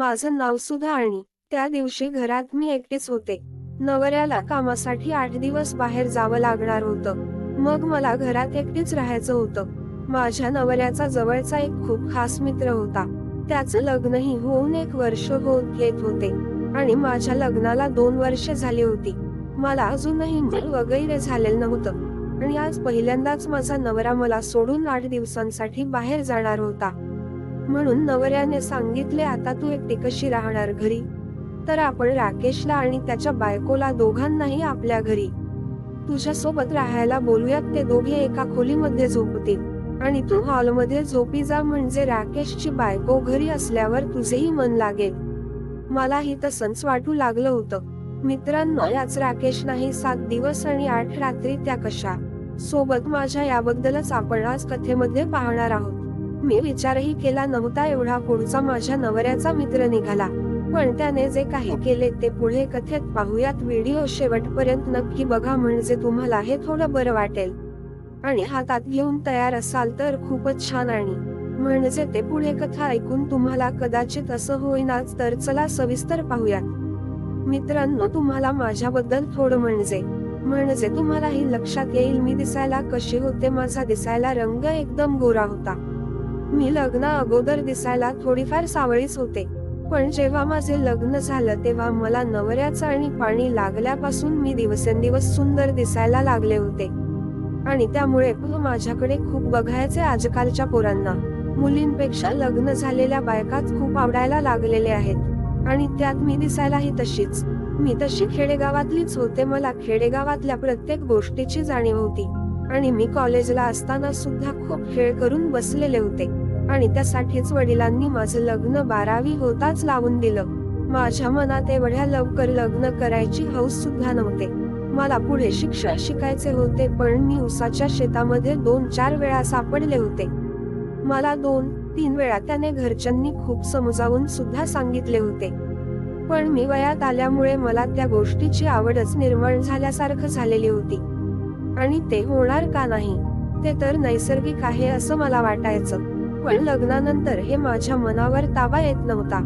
माझं नाव सुद्धा आणि त्या दिवशी घरात मी एकटीच होते. नवऱ्याला कामासाठी आठ दिवस बाहेर जावं लागणार होतं. मग मला घरात एकटेच राहायचं होतं. माझ्या नवऱ्याचा जवळचा एक खूप खास मित्र होता. त्याचं लग्नही होऊन एक वर्ष होत येत होते. आणि माझ्या लग्नाला दोन वर्ष झाली होती. मला अजूनही मूल वगैरे झालेलं नव्हतं. आणि आज पहिल्यांदाच माझा नवरा मला सोडून आठ दिवसांसाठी बाहेर जाणार होता. म्हणून नवऱ्याने सांगितले आता तू एकटी कशी राहणार घरी? तर आपण राकेशला आणि त्याच्या बायकोला दोघांनाही आपल्या घरी. तुझ्या सोबत राहायला बोलूयात ते दोघे एका खोलीमध्ये झोपतील. आणि तू हॉलमध्ये झोपी जा म्हणजे राकेशची बायको घरी असल्यावर तुझेही मन लागेल. मलाही तसंच वाटू लागलं होतं. मित्रांनो याच राकेश नाही सात दिवस आणि आठ रात्री त्या कशा? सोबत माझ्या याबद्दलच आपण आज कथेमध्ये पाहणार आहोत. मी विचारही केला नव्हता एवढा पुढचा माझ्या नवऱ्याचा मित्र निघाला. पण त्याने जे काही केले ते पुढे कथेत पाहूयात. व्हिडिओ शेवटपर्यंत नक्की बघा म्हणजे तुम्हाला हे थोडं बरं वाटेल. आणि हातात घेऊन तयार असाल तर खूपच छान आणि म्हणजे ते पुढे कथा ऐकून तुम्हाला कदाचित असं होईनाच तर चला सविस्तर पाहूयात. मित्रांनो तुम्हाला माझ्याबद्दल थोडं म्हणजे म्हणजे तुम्हालाही लक्षात येईल मी दिसायला कशी होते. माझा दिसायला रंग एकदम गोरा होता. मी लग्न अगोदर दिसायला थोडीफार सावळीच होते. पण जेव्हा माझे लग्न झालं तेव्हा मला नवऱ्याचं आणि पाणी लागल्यापासून मी दिवसेंदिवस सुंदर दिसायला लागले होते. आणि त्यामुळे माझ्याकडे खूप बघायचे आजकालच्या पोरांना. मुलींपेक्षा लग्न झालेल्या बायकाच खूप आवडायला लागलेले आहेत. आणि त्यात मी दिसायलाही तशीच. मी तशी खेडेगावातलीच होते. मला खेडेगावातल्या प्रत्येक गोष्टीची जाणीव होती. आणि मी कॉलेजला असताना सुद्धा खूप खेळ करून बसलेले होते. आणि त्यासाठीच वडिलांनी माझं लग्न बारावी होताच लावून दिलं. माझ्या मनात एवढ्या लवकर लग्न करायची हौस सुद्धा नव्हते. मला पुढे शिक्षण शिकायचे होते पण मी उसाच्या शेतामध्ये दोन चार वेळा सापडले होते. मला दोन तीन वेळा त्याने घरच्यांनी खूप समजावून सुद्धा सांगितले होते. पण मी वयात आल्यामुळे मला त्या गोष्टीची आवडच निर्माण झाल्यासारखं झालेली होती. आणि ते होणार का नाही? ते तर नैसर्गिक आहे असं मला वाटायचं. पण लग्नानंतर हे माझ्या मनावर ताबा येत नव्हता.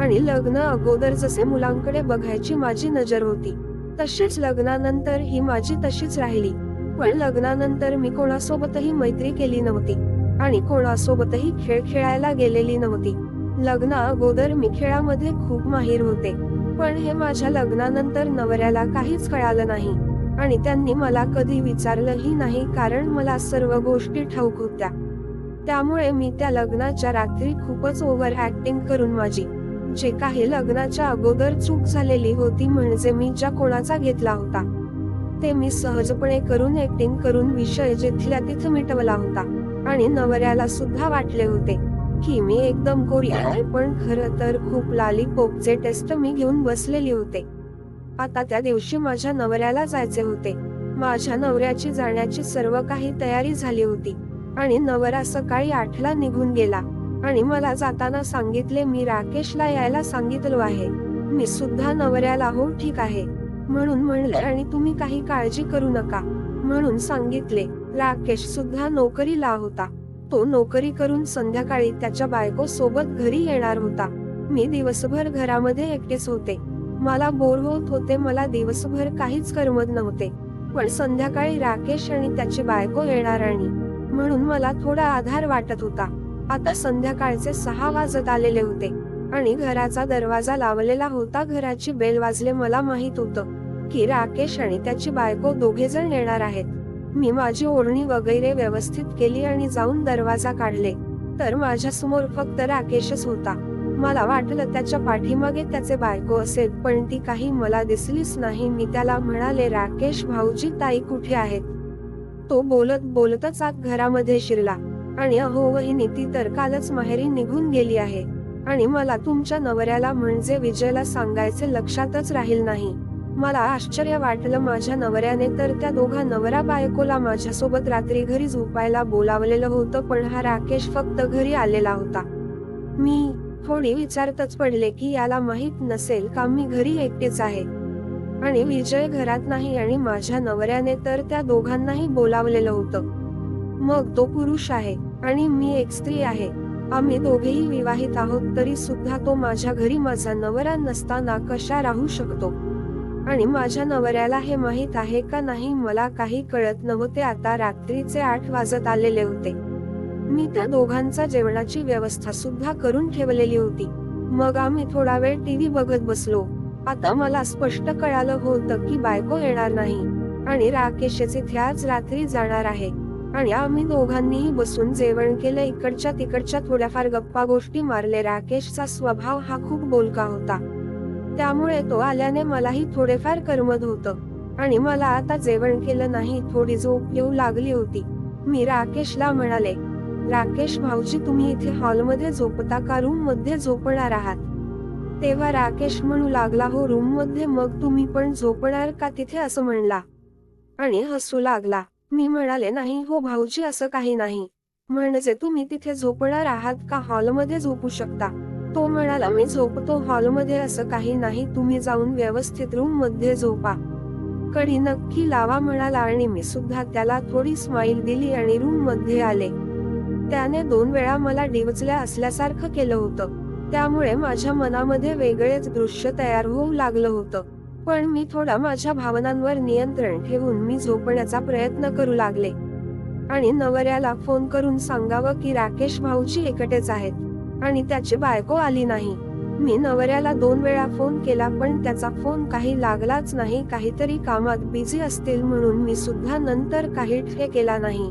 आणि लग्न अगोदर जसे मुलांकडे बघायची माझी नजर होती तशीच लग्नानंतर ही माझी तशीच राहिली. पण लग्नानंतर मी कोणासोबतही मैत्री केली नव्हती आणि कोणासोबतही खेळ खेळायला गेलेली नव्हती. लग्ना अगोदर मी खेळामध्ये खूप माहीर होते पण हे माझ्या लग्नानंतर नवऱ्याला काहीच कळालं नाही. आणि त्यांनी मला कधी विचारलंही नाही कारण मला सर्व गोष्टी ठाऊक होत्या. त्यामुळे मी त्या लग्नाच्या रात्री खूपच ओव्हर ऍक्टिंग करून माझी. जे काही लग्नाच्या अगोदर चूक झालेली होती म्हणजे मी ज्या कोणाचा घेतला होता. ते मी सहजपणे करून ऍक्टिंग करून विषय जिथल्या तिथं मिटवला होता. आणि नवऱ्याला सुद्धा वाटले होते की मी एकदम कोरी आहे पण खर तर खूप लाली पोपचे टेस्ट मी घेऊन बसलेली होते. आता त्या दिवशी माझ्या नवऱ्याला जायचे होते. माझ्या नवऱ्याची जाण्याची सर्व काही तयारी झाली होती. आणि नवरा सकाळी आठला निघून गेला. आणि मला जाताना सांगितले मी राकेशला यायला सांगितलो आहे. मी सुद्धा नवऱ्याला हो ठीक आहे. म्हणून म्हणले आणि तुम्ही काही काळजी करू नका. म्हणून सांगितले राकेश सुद्धा नोकरीला होता. तो नोकरी करून संध्याकाळी त्याच्या बायको सोबत घरी येणार होता. मी दिवसभर घरामध्ये एकटेच होते. मला बोर होत होते मला दिवसभर काहीच करमत नव्हते. पण संध्याकाळी राकेश आणि त्याची बायको येणार आणि म्हणून मला थोडा आधार वाटत होता. आता संध्याकाळचे सहा वाजत आलेले होते आणि घराचा दरवाजा लावलेला होता. घराची बेल वाजले मला माहीत होतं की राकेश आणि त्याची बायको दोघे जण येणार आहेत. मी माझी ओढणी वगैरे व्यवस्थित केली आणि जाऊन दरवाजा काढले. तर माझ्यासमोर फक्त राकेशच होता. मला वाटलं त्याच्या पाठीमागे त्याचे बायको असेल पण ती काही मला दिसलीच नाही. मी त्याला म्हणाले राकेश भाऊजी ताई कुठे आहेत? तो बोलत बोलतच आत घरामध्ये शिरला. आणि अहो वहिनी ती तर कालच माहेरी निघून गेली आहे. आणि मला तुमच्या नवऱ्याला म्हणजे विजयला सांगायचे लक्षातच राहील नाही. मला आश्चर्य वाटलं माझ्या नवऱ्याने तर त्या दोघा नवरा बायकोला माझ्यासोबत रात्री घरी झोपायला बोलावलेलं होतं पण हा राकेश फक्त घरी आलेला होता. मी थोडी विचारतच पडले की याला माहीत नसेल का मी घरी एकटेच आहे. आणि विजय घरात नाही आणि माझ्या नवऱ्याने तर त्या दोघांनाही बोलावलेलं होतं. मग तो पुरुष आहे आणि मी एक स्त्री आहे. आम्ही दोघेही विवाहित आहोत तरी सुद्धा तो माझ्या घरी माझा नवरा नसताना कशा राहू शकतो? आणि माझ्या नवऱ्याला हे माहीत आहे का नाही मला काही कळत नव्हते. आता रात्रीचे आठ वाजत आलेले होते. मी त्या दोघांचा जेवणाची व्यवस्था सुद्धा करून ठेवलेली होती. मग आम्ही थोडा वेळ टीव्ही बघत बसलो. आता मला स्पष्ट कळालं होतं की बायको येणार नाही. आणि राकेशचे आज रात्री जाणार आहे. आणि आम्ही दोघांनीही बसून जेवण केलं. इकडच्या तिकडच्या थोड्याफार गप्पा गोष्टी मारले. राकेशचा स्वभाव हा खूप बोलका होता. त्यामुळे तो आल्याने मलाही थोडेफार करमत होतं. आणि मला आता जेवण केलं नाही थोडी झोप येऊ लागली होती. मी राकेशला म्हणाले राकेश भाऊजी तुम्ही इथे हॉलमध्ये झोपता का? रूममध्ये झोपणार आहात. तेव्हा राकेश म्हणू लागला हो रूममध्ये मग तुम्ही पण झोपणार का तिथे? असं म्हणला. आणि हसू लागला. मी म्हणाले नाही हो भाऊजी असं काही नाही. म्हणजे तुम्ही तिथे झोपणार आहात का? हॉलमध्ये झोपू शकता. तो म्हणाला मी झोपतो हॉलमध्ये असं काही नाही. तुम्ही जाऊन व्यवस्थित रूममध्ये झोपा. कडी नक्की लावा म्हणाला आणि मी सुद्धा त्याला थोडी स्माईल दिली आणि रूममध्ये आले. त्याने दोन वेळा मला डिवचल्या असल्यासारखं केलं होतं. त्यामुळे माझ्या मनामध्ये वेगळेच दृश्य तयार होऊ लागलं होतं. पण मी थोडा माझ्या भावनांवर नियंत्रण ठेवून मी झोपण्याचा प्रयत्न करू लागले. आणि नवऱ्याला फोन करून सांगावं की राकेश भाऊजी एकटेच आहेत. आणि त्याची बायको आली नाही. मी नवऱ्याला दोन वेळा फोन केला पण त्याचा फोन काही लागलाच नाही काहीतरी कामात बिझी असतील म्हणून मी सुद्धा नंतर काही ठे केला नाही.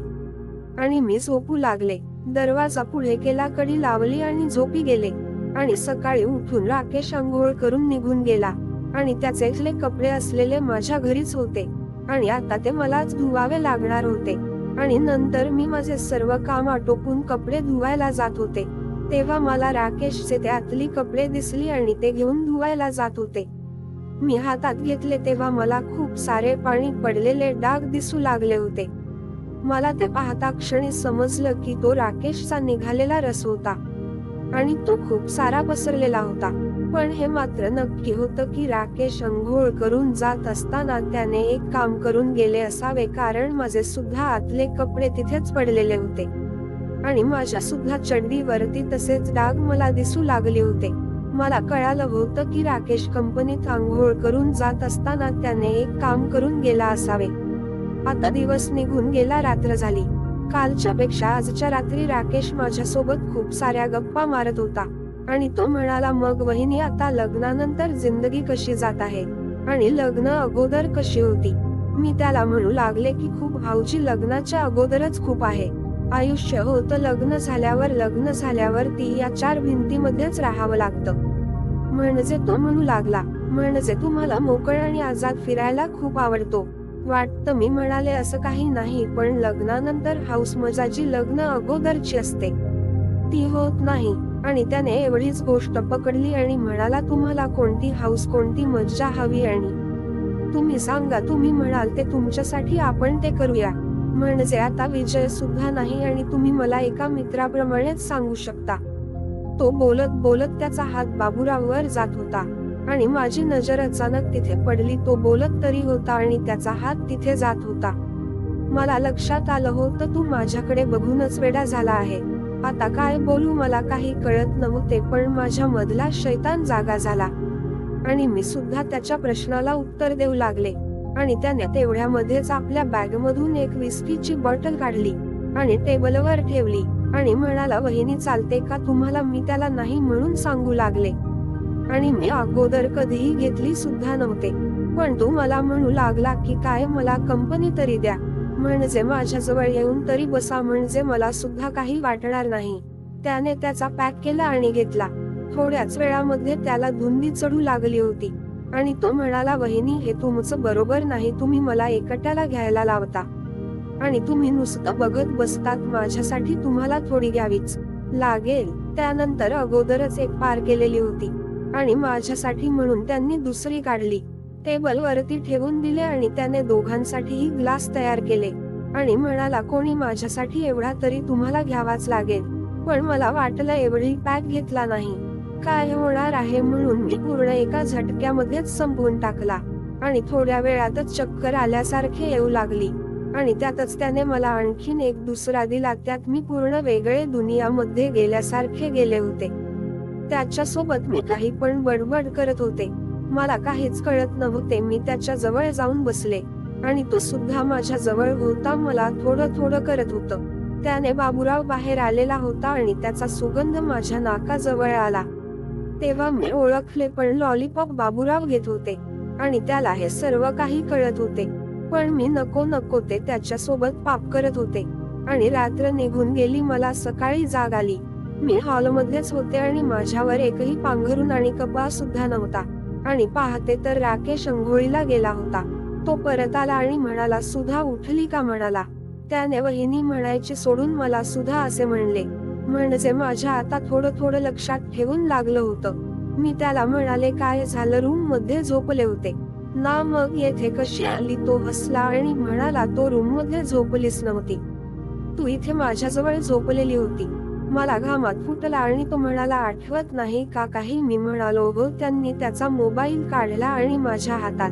आणि मी झोपू लागले. दरवाजा पुढे केला कडी लावली आणि झोपी गेले. आणि सकाळी उठून राकेश आंघोळ करून निघून गेला. आणि त्याचे इथले कपडे असलेले माझ्या घरीच होते. आणि आता ते मलाच धुवावे लागणार होते. आणि नंतर मी माझे सर्व काम आटोपून कपडे धुवायला जात होते. तेव्हा मला राकेशचे त्यातली कपडे दिसली आणि ते घेऊन धुवायला जात होते. मी हातात घेतले तेव्हा मला खूप सारे पाणी पडलेले डाग दिसू लागले होते. मला ते पाहता क्षणी समजलं की तो राकेशचा निघालेला रस होता. आणि तो खूप सारा पसरलेला होता. पण हे मात्र नक्की होतं की राकेश अंघोळ करून जात असताना त्याने एक काम करून गेले असावे कारण माझे सुद्धा आतले कपडे तिथेच पडलेले होते. आणि माझ्या सुद्धा चड्डीवरती तसेच डाग मला दिसू लागले होते. मला कळालं होतं की राकेश कंपनीत आंघोळ करून जात असताना त्याने एक काम करून गेला असावे. आता दिवस निघून गेला रात्र झाली. कालच्या पेक्षा आजच्या रात्री राकेश माझ्यासोबत खूप साऱ्या गप्पा मारत होता. आणि तो म्हणाला मग वहिनी आता लग्नानंतर जिंदगी कशी जात आहे? आणि लग्न अगोदर कशी होती? मी त्याला म्हणू लागले की खूप भाऊजी लग्नाच्या अगोदरच खूप आहे. आयुष्य होतं लग्न झाल्यावर लग्न झाल्यावर ती या चार भिंतीमध्येच राहावं लागतं. म्हणजे तो म्हणू लागला म्हणजे तुम्हाला मोकळ आणि आजाद फिरायला खूप आवडतो. वाटतं मी म्हणाले असं काही नाही पण लग्नानंतर हाऊस मजाची लग्न अगोदरची असते. ती होत नाही. आणि त्याने एवढीच गोष्ट पकडली आणि म्हणाला तुम्हाला कोणती हाऊस कोणती मज्जा हवी आणि तुम्ही सांगा तुम्ही म्हणाल ते तुमच्यासाठी आपण ते करूया. म्हणजे आता विजय सुद्धा नाही आणि तुम्ही मला एका मित्राप्रमाणेच सांगू शकता. तो बोलत बोलत त्याचा हात बाबुरावर जात होता. आणि माझी नजर अचानक तिथे पडली तो बोलत तरी होता आणि त्याचा हात तिथे जात होता. मला लक्षात आलं होतं तू माझ्याकडे बघूनच वेडा झाला आहे. आता काय बोलू मला काही कळत नव्हते पण माझ्या मधला शैतान जागा झाला. आणि मी सुद्धा त्याच्या प्रश्नाला उत्तर देऊ लागले. आणि त्याने तेवढ्यामध्येच आपल्या बॅग मधून एक विस्कीची बॉटल काढली आणि टेबलवर ठेवली. आणि म्हणाला वहिनी चालते का? तुम्हाला मी त्याला नाही म्हणून सांगू लागले. आणि मी अगोदर कधीही घेतली सुद्धा नव्हते. पण तू मला म्हणू लागला की काय मला कंपनी तरी द्या. म्हणजे माझ्याजवळ येऊन तरी बसा म्हणजे मला सुद्धा काही वाटणार नाही. त्याने त्याचा पॅक केला आणि घेतला. थोड्याच वेळामध्ये त्याला धुंदी चढू लागली होती. आणि तो म्हणाला वहिनी हे तुमचं बरोबर नाही तुम्ही मला एकट्याला घ्यायला लावता. आणि तुम्ही नुसतं बघत बसतात माझ्यासाठी तुम्हाला थोडी घ्यावीच. लागेल. त्यानंतर अगोदरच एक पार केलेली होती. आणि माझ्यासाठी म्हणून त्यांनी दुसरी काढली. टेबल वरती ठेवून दिले आणि त्याने दोघांसाठीही ग्लास तयार केले. आणि म्हणाला कोणी माझ्यासाठी एवढा तरी तुम्हाला घ्यावाच लागेल. पण मला वाटलं एवढी पॅक घेतला नाही. काय होणार आहे म्हणून मी पूर्ण एका झटक्यामध्येच संपवून टाकला. आणि थोड्या वेळातच चक्कर आल्यासारखे येऊ लागली. आणि त्यातच त्याने मला आणखीन एक दुसरा दिला. त्यात मी पूर्ण वेगळे दुनियामध्ये गेल्यासारखे गेले होते. त्याच्या सोबत मी काही पण बडबड करत होते. मला काहीच कळत नव्हते मी त्याच्याजवळ जाऊन बसले. आणि तो सुद्धा माझ्या जवळ होता मला थोडं थोडं करत होतं. त्याने बाबूराव बाहेर आलेला होता आणि त्याचा सुगंध माझ्या नाकाजवळ आला. तेव्हा मी ओळखले पण लॉलीपॉप बाबूराव घेत होते. आणि त्याला हे सर्व काही कळत होते. पण मी नको नको ते त्याच्या सोबत पाप करत होते. आणि रात्र निघून गेली मला सकाळी जाग आली. मी हॉलमध्येच होते आणि माझ्यावर एकही पांघरून आणि कपा सुद्धा नव्हता. आणि पाहते तर राकेश अंघोळीला गेला होता. तो परत आला आणि म्हणाला सुधा उठली का? म्हणाला. त्याने वहिनी म्हणायची सोडून मला सुधा असे म्हणले. म्हणजे माझ्या आता थोडं थोडं लक्षात ठेवून लागलं होतं. मी त्याला म्हणाले काय झालं? रूममध्ये झोपले होते. ना मग येथे कशी आली? तो हसला आणि म्हणाला तो रूममध्ये झोपलीच नव्हती. तू इथे माझ्याजवळ झोपलेली होती. मला घामात फुटला आणि तो म्हणाला आठवत नाही का काही? मी म्हणालो हो त्यांनी त्याचा मोबाईल काढला आणि माझ्या हातात.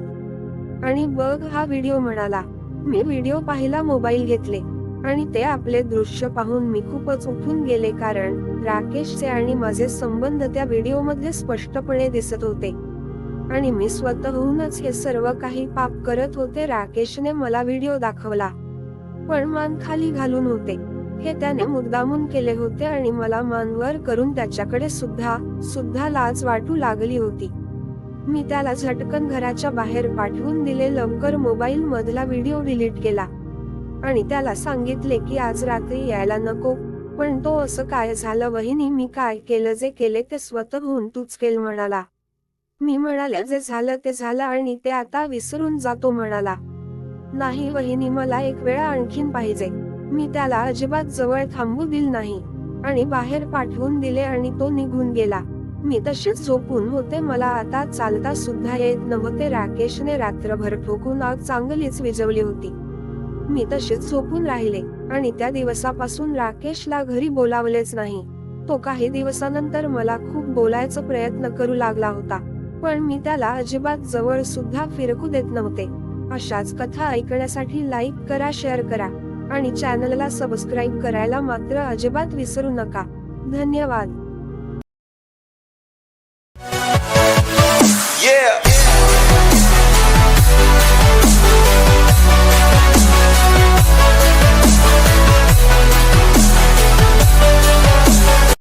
आणि बघ हा व्हिडिओ म्हणाला मी व्हिडिओ पाहिला मोबाईल घेतले. आणि ते आपले दृश्य पाहून मी खूपच उठून गेले कारण राकेशचे आणि माझे संबंध त्या व्हिडिओमध्ये स्पष्टपणे दिसत होते. आणि मी स्वतःहूनच हे सर्व काही पाप करत होते राकेशने मला व्हिडिओ दाखवला. पण मान खाली घालून होते. हे त्याने मुद्दामून केले होते आणि मला मानवर करून त्याच्याकडे सुद्धा सुद्धा लाज वाटू लागली होती. मी त्याला झटकन घराच्या बाहेर पाठवून दिले लवकर मोबाईल मधला व्हिडिओ डिलीट केला. आणि त्याला सांगितले की आज रात्री यायला नको पण तो असं काय झालं वहिनी मी काय केलं जे केले ते स्वतःहून तूच केल म्हणाला. मी म्हणाले जे झालं ते झालं आणि ते आता विसरून जातो म्हणाला. नाही वहिनी मला एक वेळा आणखीन पाहिजे. मी त्याला अजिबात जवळ थांबू दिल नाही. आणि बाहेर पाठवून दिले आणि तो निघून गेला. मी तशीच झोपून होते. मला आता चालता सुद्धा येत नव्हते. राकेशने रात्रभर ठोकून आग चांगलीच विजवली होती. मी तशीच झोपून राहिले. आणि त्या दिवसापासून राकेशला घरी बोलावलेच नाही. तो काही दिवसानंतर मला खूप बोलायचा प्रयत्न करू लागला होता. पण मी त्याला अजिबात जवळ सुद्धा फिरकू देत नव्हते. अशाच कथा ऐकण्यासाठी लाईक करा शेअर करा. आणि चॅनलला सबस्क्राईब करायला मात्र अजिबात विसरू नका. धन्यवाद.